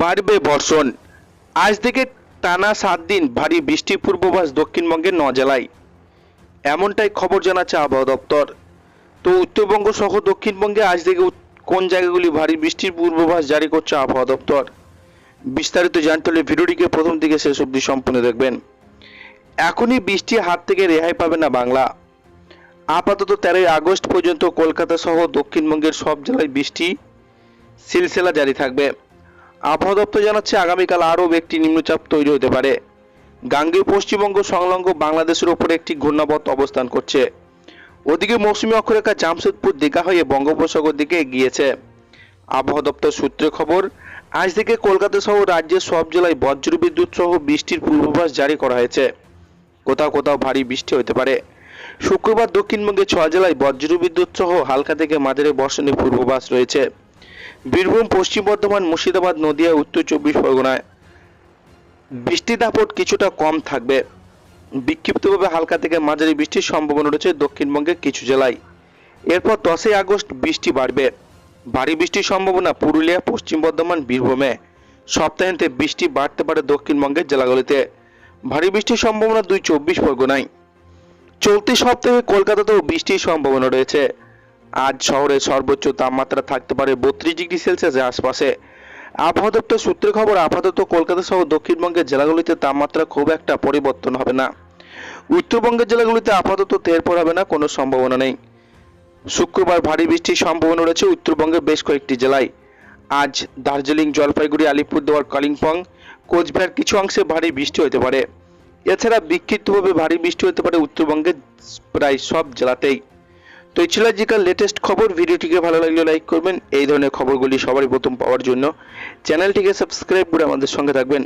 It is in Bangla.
বাড়বে বর্ষণ। আজ থেকে টানা সাত দিন ভারী বৃষ্টি পূর্বাভাস দক্ষিণবঙ্গের ন জেলায়। এমনটাই খবর জানাচ্ছে আবহাওয়া দপ্তর। তো উত্তরবঙ্গ সহ দক্ষিণবঙ্গে আজ থেকে কোন জায়গাগুলি ভারী বৃষ্টির পূর্বাভাস জারি করছে আবহাওয়া দপ্তর? বিস্তারিত জানতে হলে ভিডিওটিকে প্রথম থেকে শেষ অবধি সম্পূর্ণ দেখবেন। এখনই বৃষ্টির হাত থেকে রেহাই পাবে না বাংলা। আপাতত তেরোই আগস্ট পর্যন্ত কলকাতা সহ দক্ষিণবঙ্গের সব জেলায় বৃষ্টি সিলসিলা জারি থাকবে। আবহাওয়া দপ্তর জানাচ্ছে আগামীকাল আরও একটি নিম্নচাপ তৈরি হতে পারে। গাঙ্গেয় পশ্চিমবঙ্গ সংলগ্ন বাংলাদেশের ওপর একটি ঘূর্ণাবর্ত অবস্থান করছে। ওদিকে মৌসুমী অক্ষরেখা জামশেদপুর দীঘা হয়ে বঙ্গোপসাগর দিকে এগিয়েছে। আবহাওয়া দপ্তর সূত্রে খবর, আজ থেকে কলকাতা সহ রাজ্যের সব জেলায় বজ্রবিদ্যুৎ সহ বৃষ্টির পূর্বাভাস জারি করা হয়েছে। কোথাও কোথাও ভারী বৃষ্টি হতে পারে। শুক্রবার দক্ষিণবঙ্গের ছয় জেলায় বজ্রবিদ্যুৎ সহ হালকা থেকে মাঝারি বর্ষণের পূর্বাভাস রয়েছে। বীরভূম, পশ্চিম বর্ধমান, মুর্শিদাবাদ, নদিয়া, উত্তর চব্বিশ পরগনায়। বৃষ্টির দাপট কিছুটা কম থাকবে। বিক্ষিপ্তভাবে হালকা থেকে মাঝারি বৃষ্টির সম্ভাবনা রয়েছে দক্ষিণবঙ্গের কিছু জেলায়। এরপর দশই আগস্ট বৃষ্টি বাড়বে। ভারী বৃষ্টির সম্ভাবনা পুরুলিয়া, পশ্চিম বর্ধমান, বীরভূমে। সপ্তাহান্তে বৃষ্টি বাড়তে পারে দক্ষিণবঙ্গের জেলাগুলিতে। ভারী বৃষ্টির সম্ভাবনা দুই চব্বিশ পরগনায়। চলতি সপ্তাহে কলকাতাতেও বৃষ্টির সম্ভাবনা রয়েছে। আজ শহরের সর্বোচ্চ তাপমাত্রা থাকতে পারে বত্রিশ ডিগ্রি সেলসিয়াসের আশপাশে। আবহাওয়া দপ্তর সূত্রে খবর আপাতত কলকাতা সহ দক্ষিণবঙ্গের জেলাগুলিতে তাপমাত্রা খুব একটা পরিবর্তন হবে না। উত্তরবঙ্গের জেলাগুলিতে আপাতত তেরপর হবে না, কোনো সম্ভাবনা নেই। শুক্রবার ভারী বৃষ্টির সম্ভাবনা রয়েছে উত্তরবঙ্গের বেশ কয়েকটি জেলায়। আজ দার্জিলিং, জলপাইগুড়ি, আলিপুরদুয়ার, কালিম্পং, কোচবিহার কিছু অংশে ভারী বৃষ্টি হতে পারে। এছাড়া বিক্ষিপ্তভাবে ভারী বৃষ্টি হতে পারে উত্তরবঙ্গের প্রায় সব জেলাতেই। তো এই ছিল আজকাল লেটেস্ট খবর। ভিডিওটিকে ভালো লাগলে লাইক করবেন। এই ধরনের খবরগুলি সবারই প্রথম পাওয়ার জন্য। চ্যানেলটিকে সাবস্ক্রাইব করে আমাদের সঙ্গে থাকবেন।